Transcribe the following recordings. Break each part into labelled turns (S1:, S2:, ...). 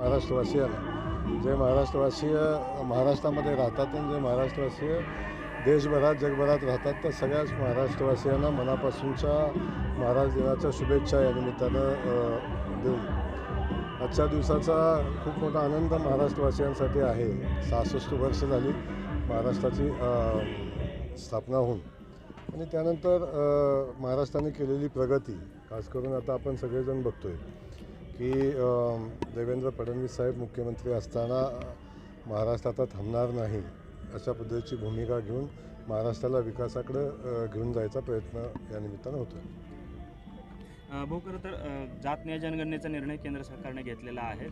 S1: महाराष्ट्रवासियांना जे महाराष्ट्रवासीय महाराष्ट्रामध्ये राहतात आणि जे महाराष्ट्रवासीय देशभरात जगभरात राहतात त्या सगळ्याच महाराष्ट्रवासियांना मनापासूनच्या महाराज दिनाच्या शुभेच्छा या निमित्तानं देऊ. आजच्या दिवसाचा खूप मोठा आनंद महाराष्ट्रवासियांसाठी आहे. सहासष्ट वर्ष झाली महाराष्ट्राची स्थापना होऊन. आणि त्यानंतर महाराष्ट्राने केलेली प्रगती खास करून आता आपण सगळेजण बघतोय. की देवेंद्र फडणवीस साहेब मुख्यमंत्री असताना महाराष्ट्र आता थांबणार नाही अशा पद्धतीची भूमिका घेऊन महाराष्ट्राला विकासाकडे घेऊन जायचा प्रयत्न या निमित्तानं होतो
S2: भाऊ खरं तर अ, जात न्याय जनगणनेचा निर्णय केंद्र सरकारने घेतलेला आहे.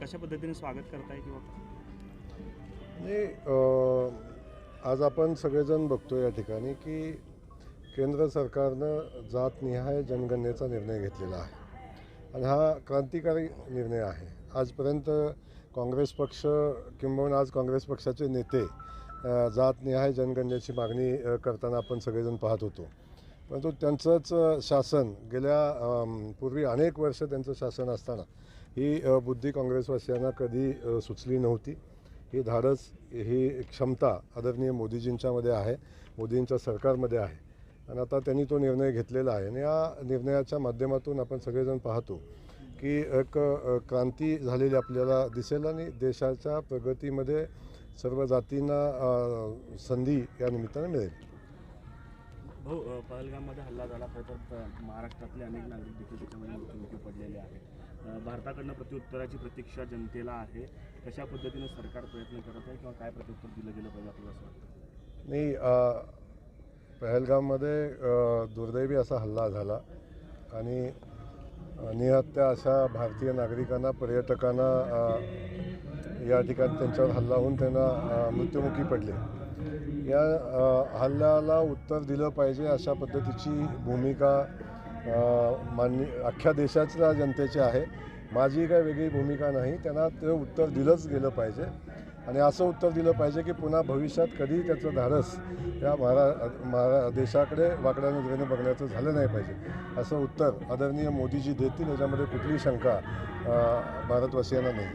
S2: कशा पद्धतीने स्वागत करताय किंवा
S1: अ, आज आपण सगळेजण बघतो या ठिकाणी की केंद्र सरकारनं जातनिहाय जनगणनेचा निर्णय घेतलेला आहे. आणि हा क्रांतिकारी निर्णय आहे. आजपर्यंत काँग्रेस पक्ष किंबहुना आज काँग्रेस पक्षाचे नेते जातनिहाय जनगणनेची मागणी करताना आपण सगळेजण पाहत होतो. परंतु त्यांचंच शासन गेल्या पूर्वी अनेक वर्ष त्यांचं शासन असताना ही बुद्धी काँग्रेसवासियांना कधी सुचली नव्हती. ही धाडस ही क्षमता आदरणीय मोदीजींच्यामध्ये आहे. मोदींच्या सरकारमध्ये आहे. आणि आता त्यांनी तो निर्णय घेतलेला आहे. आणि या निर्णयाच्या माध्यमातून आपण सगळेजण पाहतो की एक क्रांती झालेली आपल्याला दिसेल आणि देशाच्या प्रगतीमध्ये सर्व जातींना संधी या निमित्तानं मिळेल.
S2: भाऊ अ, पहलगाममध्ये हल्ला झाला खरं तर महाराष्ट्रातले अनेक नागरिक देखील त्याच्यामध्ये मृत्युमुखी पडलेले आहेत. भारताकडनं प्रत्युत्तराची प्रतीक्षा जनतेला आहे. कशा पद्धतीने सरकार प्रयत्न करत आहे किंवा काय प्रत्युत्तर दिलं गेलं पाहिजे आपल्याला असं वाटतं?
S1: नाही पहलगाममध्ये दुर्दैवी असा हल्ला झाला आणि निहत्या अशा भारतीय नागरिकांना पर्यटकांना या ठिकाणी त्यांच्यावर हल्ला होऊन त्यांना मृत्युमुखी पडले. या हल्ल्याला उत्तर दिलं पाहिजे अशा पद्धतीची भूमिका मान्य अख्ख्या देशाच्या जनतेची आहे. माझी काही वेगळी भूमिका नाही त्यांना ते उत्तर दिलंच गेलं पाहिजे. आणि असं उत्तर दिलं पाहिजे की पुन्हा भविष्यात कधी त्याचं धाडस या महारा महारा देशाकडे वाकड्या नजरेने बघण्याचं झालं नाही पाहिजे. असं उत्तर आदरणीय मोदीजी देतील याच्यामध्ये कुठलीही शंका भारतवासियांना नाही.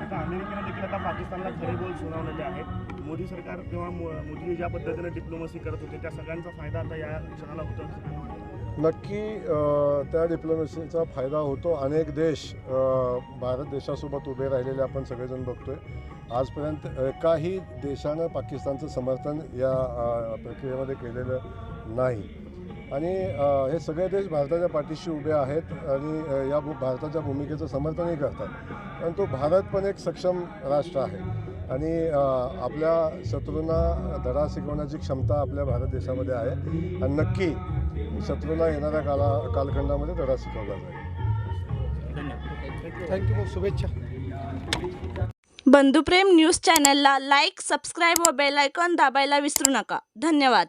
S2: आता अमेरिकेने देखील आता पाकिस्तानला खरे बोल सुनावलेले आहेत. मोदी सरकार किंवा मोदी ज्या पद्धतीने डिप्लोमसी करत होते त्या सगळ्यांचा फायदा आता या क्षणाला होतो
S1: नक्की त्या डिप्लोमसीचा फायदा होतो. अनेक देश भारत देशासोबत उभे राहिलेले आपण सगळेजण बघतोय. आजपर्यंत एकाही देशानं पाकिस्तानचं समर्थन या प्रक्रियेमध्ये केलेलं नाही. आणि हे सगळे देश भारताच्या पाठीशी उभे आहेत आणि या भू भारताच्या भूमिकेचं समर्थनही करतात. परंतु भारत पण एक सक्षम राष्ट्र आहे. आणि आपल्या शत्रूंना धडा शिकवण्याची क्षमता आपल्या भारत देशामध्ये आहे. आणि नक्की शत्रूंना येणाऱ्या काला कालखंडामध्ये धडा शिकवला जाईल.
S2: धन्यवाद.
S3: थँक्यू शुभेच्छा.
S4: बंधुप्रेम न्यूज चॅनलला लाईक सबस्क्राईब व बेल आयकॉन दाबायला विसरू नका. धन्यवाद.